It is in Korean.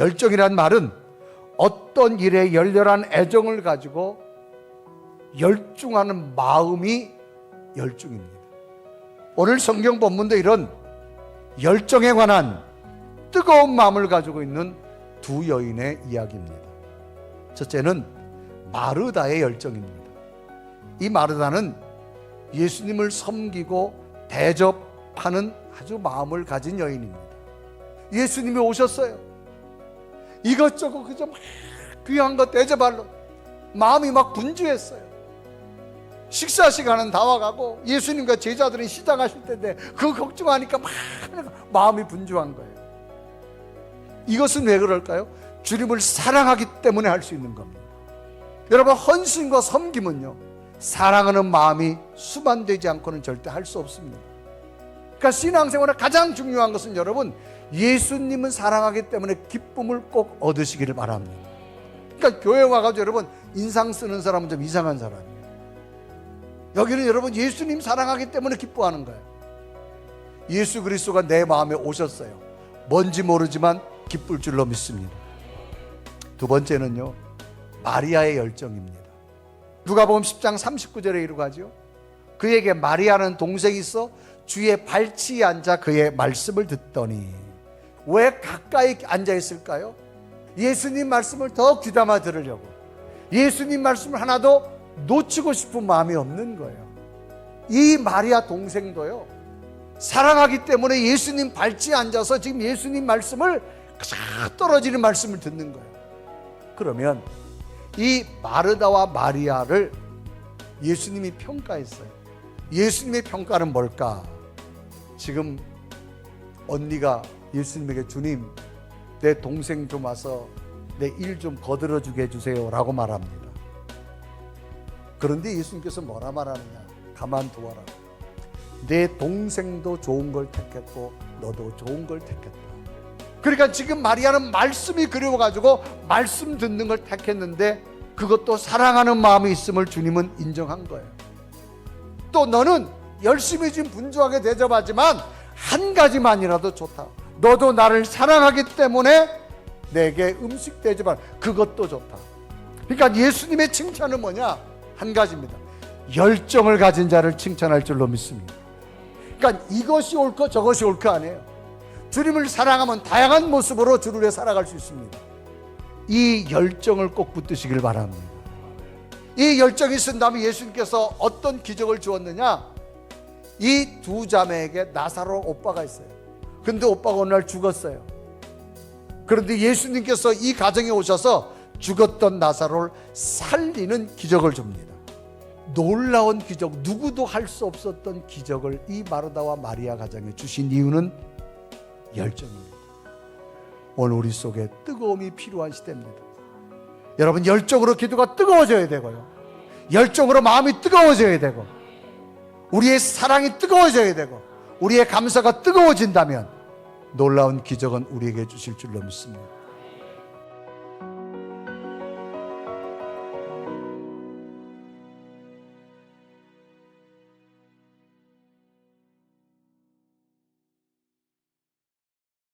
열정이란 말은 어떤 일에 열렬한 애정을 가지고 열중하는 마음이 열중입니다. 오늘 성경 본문도 이런 열정에 관한 뜨거운 마음을 가지고 있는 두 여인의 이야기입니다. 첫째는 마르다의 열정입니다. 이 마르다는 예수님을 섬기고 대접하는 아주 마음을 가진 여인입니다. 예수님이 오셨어요. 이것저것 그저 막 귀한 것 대접하려 마음이 막 분주했어요. 식사 시간은 다 와가고 예수님과 제자들은 시장하실 텐데 그 걱정하니까 막 마음이 분주한 거예요. 이것은 왜 그럴까요? 주님을 사랑하기 때문에 할 수 있는 겁니다. 여러분 헌신과 섬김은요 사랑하는 마음이 수반되지 않고는 절대 할 수 없습니다. 그러니까 신앙생활의 가장 중요한 것은 여러분 예수님은 사랑하기 때문에 기쁨을 꼭 얻으시기를 바랍니다. 그러니까 교회 와가지고 여러분 인상 쓰는 사람은 좀 이상한 사람이에요. 여기는 여러분 예수님 사랑하기 때문에 기뻐하는 거예요. 예수 그리스도가 내 마음에 오셨어요. 뭔지 모르지만 기쁠 줄로 믿습니다. 두 번째는요. 마리아의 열정입니다. 누가복음 10장 39절에 이르고 하죠. 그에게 마리아는 동생이 있어 주의 발치에 앉아 그의 말씀을 듣더니 왜 가까이 앉아 있을까요? 예수님 말씀을 더 귀담아 들으려고 예수님 말씀을 하나도 놓치고 싶은 마음이 없는 거예요. 이 마리아 동생도요. 사랑하기 때문에 예수님 발치에 앉아서 지금 예수님 말씀을 쫙 떨어지는 말씀을 듣는 거예요. 그러면 이 마르다와 마리아를 예수님이 평가했어요. 예수님의 평가는 뭘까? 지금 언니가 예수님에게 주님, 내 동생 좀 와서 내 일 좀 거들어 주게 해주세요. 라고 말합니다. 그런데 예수님께서 뭐라 말하느냐? 가만두어라. 내 동생도 좋은 걸 택했고, 너도 좋은 걸 택했다. 그러니까 지금 마리아는 말씀이 그리워가지고 말씀 듣는 걸 택했는데 그것도 사랑하는 마음이 있음을 주님은 인정한 거예요. 또 너는 열심히 지금 분주하게 대접하지만 한 가지만이라도 좋다. 너도 나를 사랑하기 때문에 내게 음식 대접한 그것도 좋다. 그러니까 예수님의 칭찬은 뭐냐? 한 가지입니다. 열정을 가진 자를 칭찬할 줄로 믿습니다. 그러니까 이것이 옳고 저것이 옳고 아니에요. 주님을 사랑하면 다양한 모습으로 주를 위해 살아갈 수 있습니다. 이 열정을 꼭 붙드시길 바랍니다. 이 열정이 있은 다음에 예수님께서 어떤 기적을 주었느냐? 이 두 자매에게 나사로 오빠가 있어요. 근데 오빠가 어느 날 죽었어요. 그런데 예수님께서 이 가정에 오셔서 죽었던 나사로를 살리는 기적을 줍니다. 놀라운 기적, 누구도 할 수 없었던 기적을 이 마르다와 마리아 가정에 주신 이유는 열정입니다. 오늘 우리 속에 뜨거움이 필요한 시대입니다. 여러분 열정으로 기도가 뜨거워져야 되고요. 열정으로 마음이 뜨거워져야 되고 우리의 사랑이 뜨거워져야 되고 우리의 감사가 뜨거워진다면 놀라운 기적은 우리에게 주실 줄로 믿습니다.